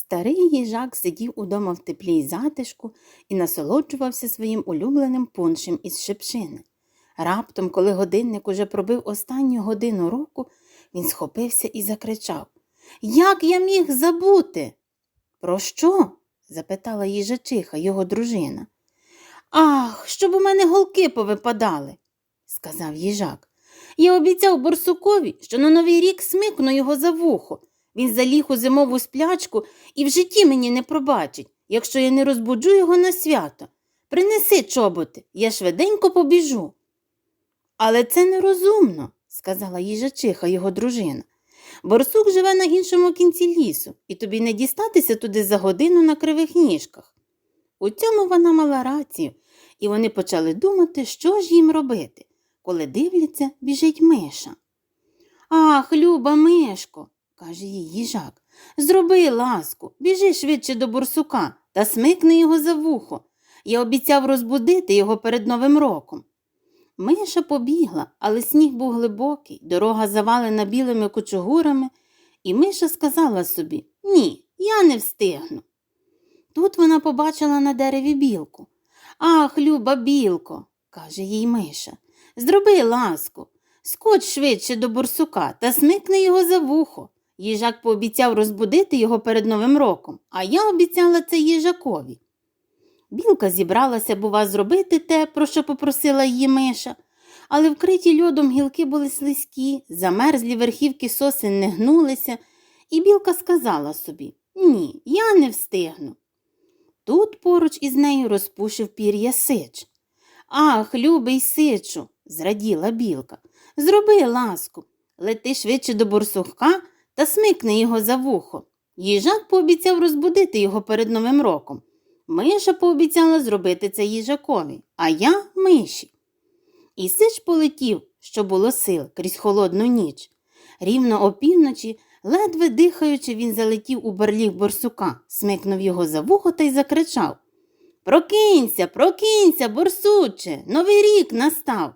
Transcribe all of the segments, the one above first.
Старий їжак сидів удома в теплі й затишку і насолоджувався своїм улюбленим пуншем із шипшини. Раптом, коли годинник уже пробив останню годину року, він схопився і закричав Як я міг забути? Про що? запитала їжачиха, його дружина. Ах, щоб у мене голки повипадали, сказав їжак. Я обіцяв борсукові, що на новий рік смикну його за вухо. Він заліг у зимову сплячку і в житті мені не пробачить, якщо я не розбуджу його на свято. Принеси чоботи, я швиденько побіжу. Але це нерозумно, сказала їжачиха, його дружина. Борсук живе на іншому кінці лісу, і тобі не дістатися туди за годину на кривих ніжках. У цьому вона мала рацію, і вони почали думати, що ж їм робити, коли дивляться, біжить миша. Ах, люба мишко, каже їй їжак, зроби ласку, біжи швидше до борсука та смикни його за вухо. Я обіцяв розбудити його перед Новим роком. Миша побігла, але сніг був глибокий, дорога завалена білими кучугурами, і Миша сказала собі Ні, я не встигну. Тут вона побачила на дереві білку. Ах, люба білко, каже їй Миша, зроби ласку, скоч швидше до бурсука та смикни його за вухо. Їжак пообіцяв розбудити його перед Новим роком, а я обіцяла це їжакові. Білка зібралася, бува, зробити те, про що попросила її Миша, але вкриті льодом гілки були слизькі, замерзлі верхівки сосен не гнулися, і білка сказала собі Ні, я не встигну. Тут поруч із нею розпушив пір'я сич. Ах, любий сичу, зраділа білка, зроби ласку, лети швидше до борсука та смикни його за вухо. Їжак пообіцяв розбудити його перед Новим роком. Миша пообіцяла зробити це їжакові, а я миші. І сич полетів, що було сил, крізь холодну ніч. Рівно опівночі, ледве дихаючи, він залетів у барліг борсука, смикнув його за вухо та й закричав Прокинься, прокинься, борсуче, новий рік настав.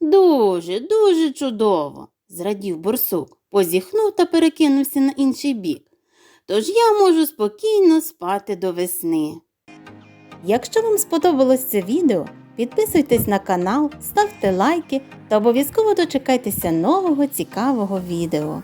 Дуже, дуже чудово, зрадів борсук, позіхнув та перекинувся на інший бік. Тож я можу спокійно спати до весни. Якщо вам сподобалось це відео, підписуйтесь на канал, ставте лайки та обов'язково дочекайтеся нового цікавого відео.